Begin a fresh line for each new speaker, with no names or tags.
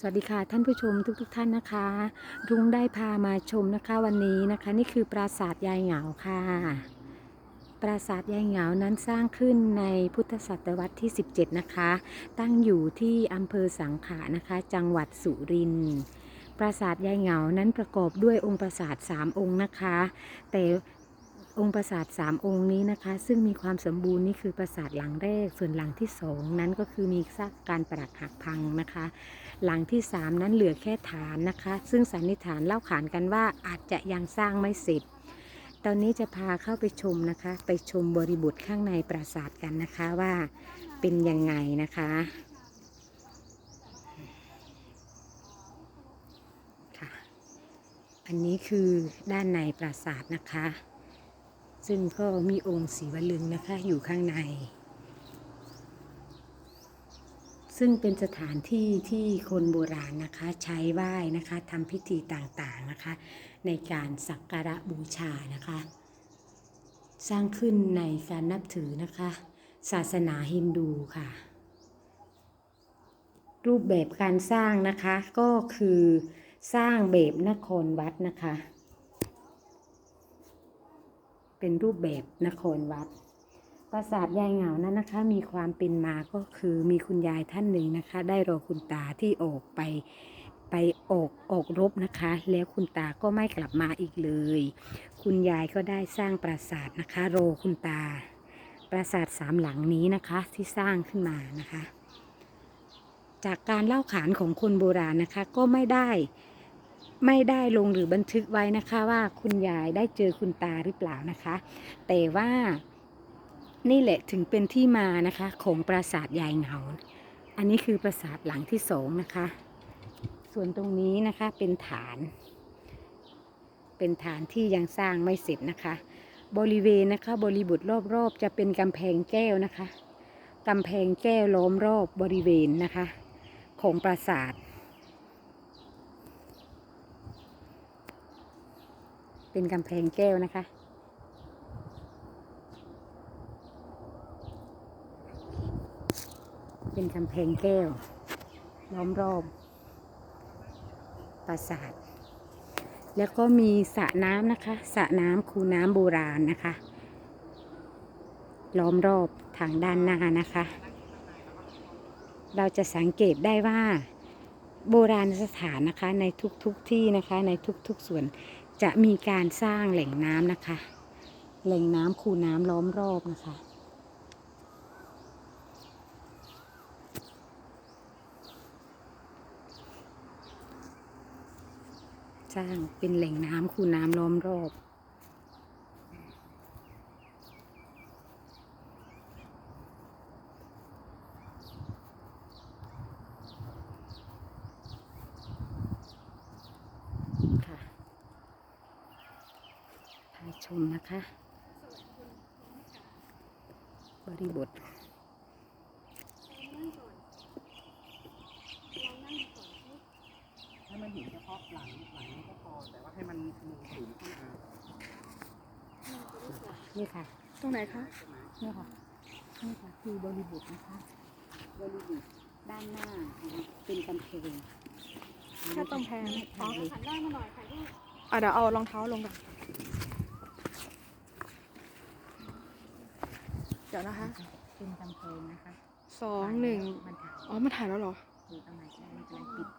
สวัสดีค่ะท่านผู้ชมทุกๆทท่านนะคะ รุ้งได้พามาชมนะคะวันนี้นะคะ นี่คือปราสาทยายเหงาค่ะ ปราสาทยายเหงานั้นสร้างขึ้นในพุทธศตวรรษที่ 17 นะคะ ตั้งอยู่ที่อำเภอสังขะนะคะ จังหวัดสุรินทร์ปราสาทยายเหงานั้นประกอบด้วยองค์ปราสาทสามองค์นะคะ แต่ องค์ปราสาทสามองค์นี้นะคะ ซึ่งมีความสมบูรณ์นี่คือปราสาทหลังแรก ส่วนหลังที่สองนั้นก็คือมีซากการปรักหักพังนะคะ หลังที่3นั้นเหลือแค่ฐานนะคะ ซึ่งสันนิษฐานเล่าขานกันว่าอาจจะยังสร้างไม่เสร็จตอนนี้จะพาเข้าไปชมนะคะ ไปชมบริบทข้างในปราสาทกันนะคะว่าเป็นยังไงนะคะค่ะ อันนี้คือด้านในปราสาทนะคะ ซึ่งก็มีองค์ศรีวลึงนะคะอยู่ข้างใน ซึ่งเป็นสถานที่ที่คนโบราณนะคะใช้ไหว้นะคะทำพิธีต่างๆนะคะ ในการสักการะบูชานะคะ สร้างขึ้นในการนับถือนะคะ ศาสนาฮินดูค่ะ รูปแบบการสร้างนะคะก็คือสร้างแบบนครวัดนะคะ เป็นรูปแบบนครวัด ปราสาทยายเหงานั้นนะคะ มีความเป็นมาก็คือมีคุณยายท่านหนึ่งนะคะ ได้รอคุณตาที่ออกไปไปออกออกรบนะคะ แล้วคุณตาก็ไม่กลับมาอีกเลย คุณยายก็ได้สร้างปราสาทนะคะรอคุณตา ปราสาทสามหลังนี้นะคะที่สร้างขึ้นมานะคะ จากการเล่าขานของคนโบราณนะคะก็ไม่ได้ ไม่ได้ลงหรือบันทึกไว้นะคะว่าคุณยายได้เจอคุณตาหรือเปล่านะคะ แต่ว่านี่แหละถึงเป็นที่มานะคะ ของปราสาทยายเหงา อันนี้คือปราสาทหลังที่สองนะคะ ส่วนตรงนี้นะคะเป็นฐาน เป็นฐานที่ยังสร้างไม่เสร็จนะคะ บริเวณนะคะบริบทรอบๆ จะเป็นกำแพงแก้วนะคะกำแพงแก้วล้อมรอบบริเวณนะคะ ของปราสาท เป็นกำแพงแก้วนะคะ เป็นกำแพงแก้ว ล้อมรอบปราสาท แล้วก็มีสระน้ำนะคะ สระน้ำคูน้ำโบราณนะคะ ล้อมรอบทางด้านหน้านะคะ เราจะสังเกตได้ว่าโบราณสถานนะคะในทุกๆทที่นะคะในทุกๆส่วน จะมีการสร้างแหล่งน้ำนะคะ แหล่งน้ำคูน้ำล้อมรอบนะคะ สร้างเป็นแหล่งน้ำคูน้ำล้อมรอบ ค่ะพา ชมนะคะ บริบท
ให้มันเห็นเฉพาะหลังหลังนี้ก็พอแต่ว่าให้มันมือสูงขึ้นมา
นี่ค่ะ
ตรงไหนคะ
ใช่ไหม
นี่ค่ะนี่ค่ะคือบริบทนะคะ บริบทด้านหน้านะคะเป็นกำแพง
แค่กำแพงอ๋อ
เลย
หันได้มาหน่อยค่ะพี่อะเดี๋ยวเอารองเท้าลงก่อน เดี๋ยวนะคะ
เป็นกำแพงนะคะ
สองหนึ่ง
มันถ่าย
อ๋อมาถ่ายแล้วเหรอ
ดูตรงไหนก็ได้ไม่เป็นไร